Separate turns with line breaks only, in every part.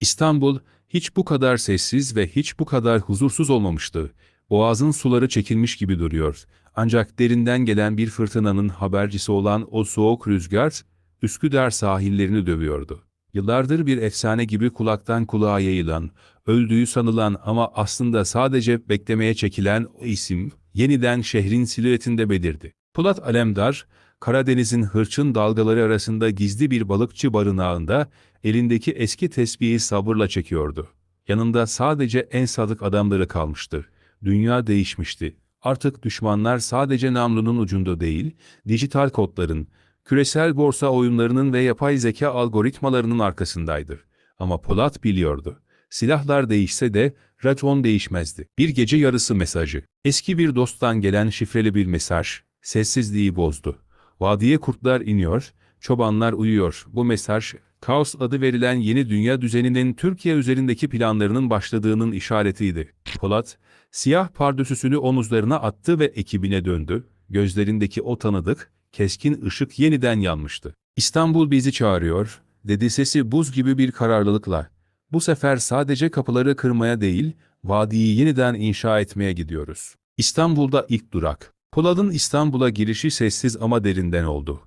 İstanbul hiç bu kadar sessiz ve hiç bu kadar huzursuz olmamıştı. Boğazın suları çekilmiş gibi duruyor. Ancak derinden gelen bir fırtınanın habercisi olan o soğuk rüzgar, Üsküdar sahillerini dövüyordu. Yıllardır bir efsane gibi kulaktan kulağa yayılan, öldüğü sanılan ama aslında sadece beklemeye çekilen o isim, yeniden şehrin silüetinde belirdi. Polat Alemdar, Karadeniz'in hırçın dalgaları arasında gizli bir balıkçı barınağında elindeki eski tesbihi sabırla çekiyordu. Yanında sadece en sadık adamları kalmıştı. Dünya değişmişti. Artık düşmanlar sadece namlunun ucunda değil, dijital kodların, küresel borsa oyunlarının ve yapay zeka algoritmalarının arkasındaydı. Ama Polat biliyordu. Silahlar değişse de racon değişmezdi. Bir gece yarısı mesajı. Eski bir dosttan gelen şifreli bir mesaj, sessizliği bozdu. Vadiye kurtlar iniyor, çobanlar uyuyor. Bu mesaj, Kaos adı verilen yeni dünya düzeninin Türkiye üzerindeki planlarının başladığının işaretiydi. Polat, siyah pardösüsünü omuzlarına attı ve ekibine döndü. Gözlerindeki o tanıdık, keskin ışık yeniden yanmıştı. İstanbul bizi çağırıyor, dedi sesi buz gibi bir kararlılıkla. Bu sefer sadece kapıları kırmaya değil, vadiyi yeniden inşa etmeye gidiyoruz. İstanbul'da ilk durak. Polat'ın İstanbul'a girişi sessiz ama derinden oldu.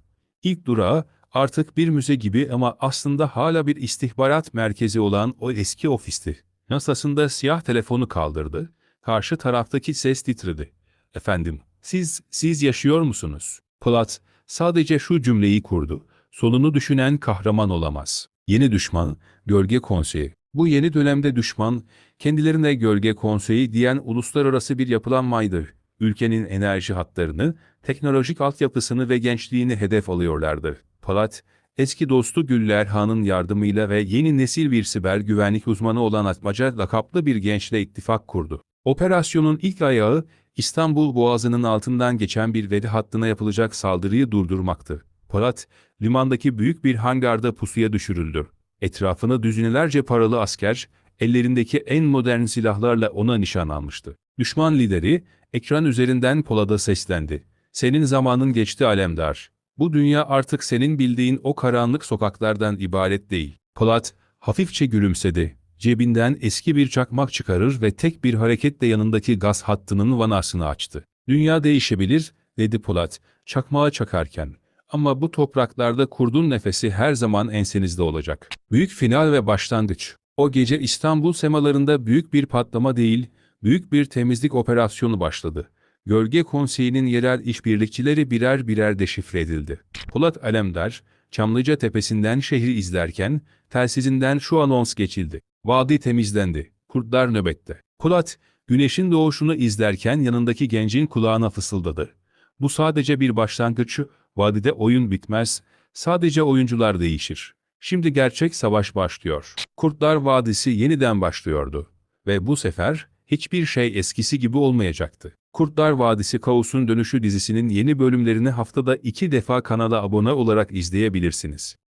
İlk durağı artık bir müze gibi ama aslında hala bir istihbarat merkezi olan o eski ofisti. Masasında siyah telefonu kaldırdı. Karşı taraftaki ses titredi. Efendim, siz, siz yaşıyor musunuz? Polat sadece şu cümleyi kurdu. Sonunu düşünen kahraman olamaz. Yeni düşman, gölge konseyi. Bu yeni dönemde düşman, kendilerine gölge konseyi diyen uluslararası bir yapılanmaydı. Ülkenin enerji hatlarını, teknolojik altyapısını ve gençliğini hedef alıyorlardı. Polat, eski dostu Güller Han'ın yardımıyla ve yeni nesil bir siber güvenlik uzmanı olan Atmaca lakaplı bir gençle ittifak kurdu. Operasyonun ilk ayağı, İstanbul Boğazı'nın altından geçen bir veri hattına yapılacak saldırıyı durdurmaktı. Polat, limandaki büyük bir hangarda pusuya düşürüldü. Etrafına düzinelerce paralı asker, ellerindeki en modern silahlarla ona nişan almıştı. Düşman lideri, ekran üzerinden Polat'a seslendi. Senin zamanın geçti Alemdar. Bu dünya artık senin bildiğin o karanlık sokaklardan ibaret değil. Polat, hafifçe gülümsedi. Cebinden eski bir çakmak çıkarır ve tek bir hareketle yanındaki gaz hattının vanasını açtı. Dünya değişebilir, dedi Polat, çakmağı çakarken. Ama bu topraklarda kurdun nefesi her zaman ensenizde olacak. Büyük final ve başlangıç. O gece İstanbul semalarında büyük bir patlama değil, büyük bir temizlik operasyonu başladı. Gölge Konseyi'nin yerel işbirlikçileri birer birer deşifre edildi. Polat Alemdar, Çamlıca Tepesi'nden şehri izlerken, telsizinden şu anons geçildi. Vadi temizlendi. Kurtlar nöbette. Polat, güneşin doğuşunu izlerken yanındaki gencin kulağına fısıldadı. Bu sadece bir başlangıç, vadide oyun bitmez, sadece oyuncular değişir. Şimdi gerçek savaş başlıyor. Kurtlar Vadisi yeniden başlıyordu. Ve bu sefer hiçbir şey eskisi gibi olmayacaktı. Kurtlar Vadisi Kaos'un Dönüşü dizisinin yeni bölümlerini haftada iki defa kanala abone olarak izleyebilirsiniz.